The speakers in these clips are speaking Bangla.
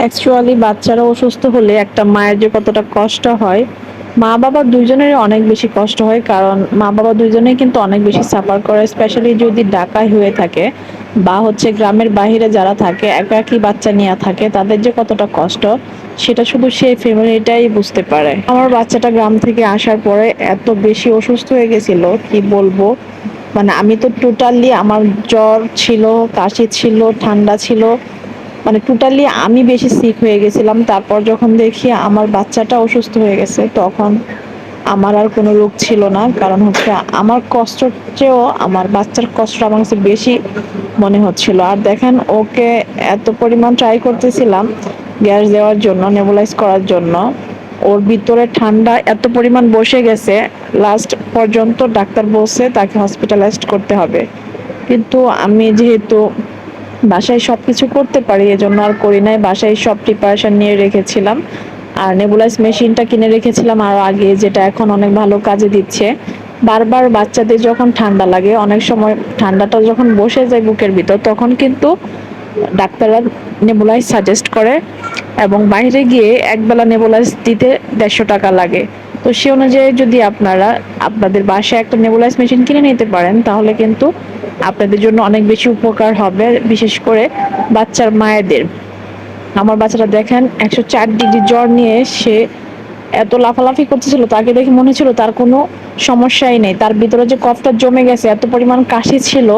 অ্যাকচুয়ালি বাচ্চারা অসুস্থ হলে একটা মায়ের যে কতটা কষ্ট হয়, মা বাবা দুইজনেরই অনেক বেশি কষ্ট হয় কারণ মা বাবা দুইজনেই কিন্তু অনেক বেশি সাফার করে স্পেশালি যদি ঢাকায় হয়ে থাকে বা হচ্ছে গ্রামের বাইরে যারা থাকে একা একই বাচ্চা নিয়ে থাকে, তাদের যে কতটা কষ্ট, সেটা শুধু সেই ফ্যামিলিটাই বুঝতে পারে। আমার বাচ্চাটা গ্রাম থেকে আসার পরে এত বেশি অসুস্থ হয়ে গেছিল, কি বলব? মানে আমি তো টোটালি আমার জ্বর ছিল, কাশি ছিল, ঠান্ডা ছিল মানে টোটালি আমি বেশি সিক হয়ে গেছিলাম। তারপর যখন দেখি আমার বাচ্চাটা অসুস্থ হয়ে গেছে, তখন আমার আর কোনো রোগ ছিল না। কারণ হচ্ছে আমার কষ্টর চেয়েও আমার বাচ্চার কষ্ট আমার কাছে বেশি মনে হচ্ছিল। আর দেখেন, ওকে এত পরিমাণ ট্রাই করতেছিলাম গ্যাস দেওয়ার জন্য নেবুলাইজ করার জন্য। ওর ভিতরে ঠান্ডা এত পরিমাণ বসে গেছে লাস্ট পর্যন্ত ডাক্তার বলছে তাকে হসপিটালাইজড করতে হবে। কিন্তু আমি যেহেতু বাসায় সব কিছু করতে পারি, এজন্য আর করি নাই। বাসায় সব প্রিপারেশন নিয়ে রেখেছিলাম। আর নেবুলাইজ মেশিনটা কিনে রেখেছিলাম আরও আগে, যেটা এখন অনেক ভালো কাজে দিচ্ছে। বারবার বাচ্চাদের যখন ঠান্ডা লাগে, অনেক সময় ঠান্ডাটা যখন বসে যায় বুকের ভিতর, তখন কিন্তু ডাক্তাররা নেবুলাইজ সাজেস্ট করে এবং বাইরে গিয়ে একবেলা নেবুলাইজ দিতে দেড়শো টাকা লাগে। তো সে অনুযায়ী যদি আপনারা আপনাদের বাসায় একটা নেবুলাইজ মেশিন কিনে নিতে পারেন, তাহলে কিন্তু আপনাদের জন্য অনেক বেশি উপকার হবে, বিশেষ করে বাচ্চার মায়েদের। আমার বাচ্চাটা দেখেন, একশো চার ডিগ্রি জ্বর নিয়ে সে এত লাফালাফি করতেছিল, তাকে দেখে মনে হচ্ছিল তার কোনো সমস্যাই নেই। তার ভিতরে যে কফটা জমে গেছে, এত পরিমাণ কাশি ছিল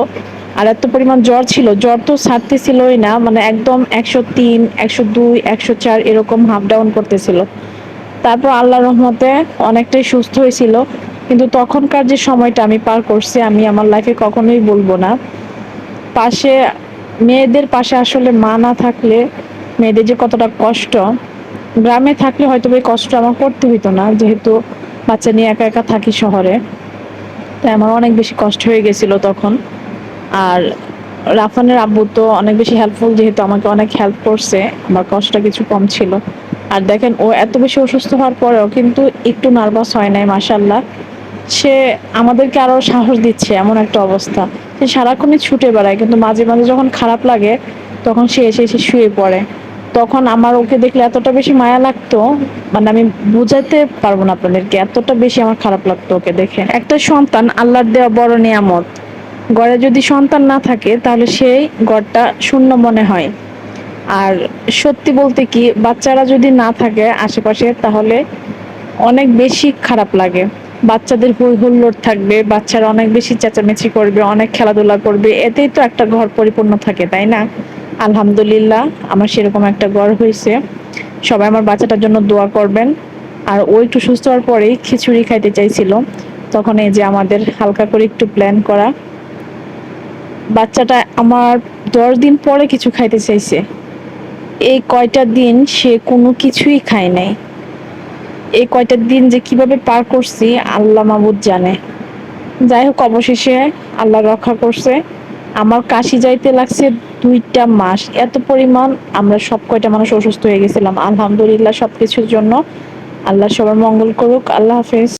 আর এত পরিমাণ জ্বর ছিল, জ্বর তো ছাড়তেছিলই না মানে একদম একশো তিন, একশো দুই, একশো চার এরকম হাফ ডাউন করতেছিল। তারপর আল্লাহ রহমতে অনেকটাই সুস্থ হয়েছিল। কিন্তু তখনকার যে সময়টা আমি পার করছি, আমি আমার লাইফে কখনোই বলব না। পাশে, মেয়েদের পাশে আসলে মা না থাকলে, মেয়েদের যে কতটা কষ্ট, গ্রামে থাকলে হয়তো এই কষ্ট আমার করতে হইতো না, যেহেতু বাচ্চা নিয়ে একা একা থাকি শহরে। তাই আমার অনেক বেশি কষ্ট হয়ে গেছিল তখন। আর রাফানের আব্বু তো অনেক বেশি হেল্পফুল যেহেতু আমাকে অনেক হেল্প করছে, আমার কষ্টটা কিছু কম ছিল। আর দেখেন, ও এত বেশি অসুস্থ হওয়ার পরেও কিন্তু একটু নার্ভাস হয় নাই মাসাল্লাহ সে আমাদেরকে আরও সাহস দিচ্ছে এমন একটা অবস্থা। সে সারাক্ষণই ছুটে বেড়ায়, কিন্তু মাঝে মাঝে যখন খারাপ লাগে, তখন সে এসে এসে শুয়ে পড়ে। তখন আমার ওকে দেখলে এতটা বেশি মায়া লাগতো মানে আমি বুঝাতে পারব না আপনাদেরকে, এতটা বেশি আমার খারাপ লাগতো ওকে দেখে। একটা সন্তান আল্লাহর দেওয়া বড় নিয়ামত। ঘরে যদি সন্তান না থাকে, তাহলে সেই ঘরটা শূন্য মনে হয়। আর সত্যি বলতে কি, বাচ্চারা যদি না থাকে আশেপাশে, তাহলে অনেক বেশি খারাপ লাগে। বাচ্চাদের হই হুল্লোড় থাকবে, বাচ্চারা অনেক বেশি চেঁচামেচি করবে, অনেক খেলাধুলা করবে, এতেই তো একটা ঘর পরিপূর্ণ থাকে, তাই না? আলহামদুলিল্লাহ, আমার সেরকম একটা ঘর হয়েছে। সবাই আমার বাচ্চাটার জন্য দোয়া করবেন। আর ও একটু সুস্থ হওয়ার পরেই খিচুড়ি খাইতে চাইছিল। তখন এই যে আমাদের হালকা করে একটু প্ল্যান করা। বাচ্চাটা আমার দশ দিন পরে কিছু খাইতে চাইছে। এই কয়টা দিন সে কোনো কিছুই খায় নাই। এই কয়টা দিন যে কীভাবে পার করছি, আল্লাহ মাবুদ জানে। যাই হোক, অবশেষে আল্লাহ রক্ষা করছে। আমার কাশি যাইতে লাগছে দুইটা মাস। এত পরিমাণ আমরা সব কয়টা মানুষ অসুস্থ হয়ে গেছিলাম। আলহামদুলিল্লাহ সব কিছুর জন্য। আল্লাহ সবার মঙ্গল করুক। আল্লাহ হাফেজ।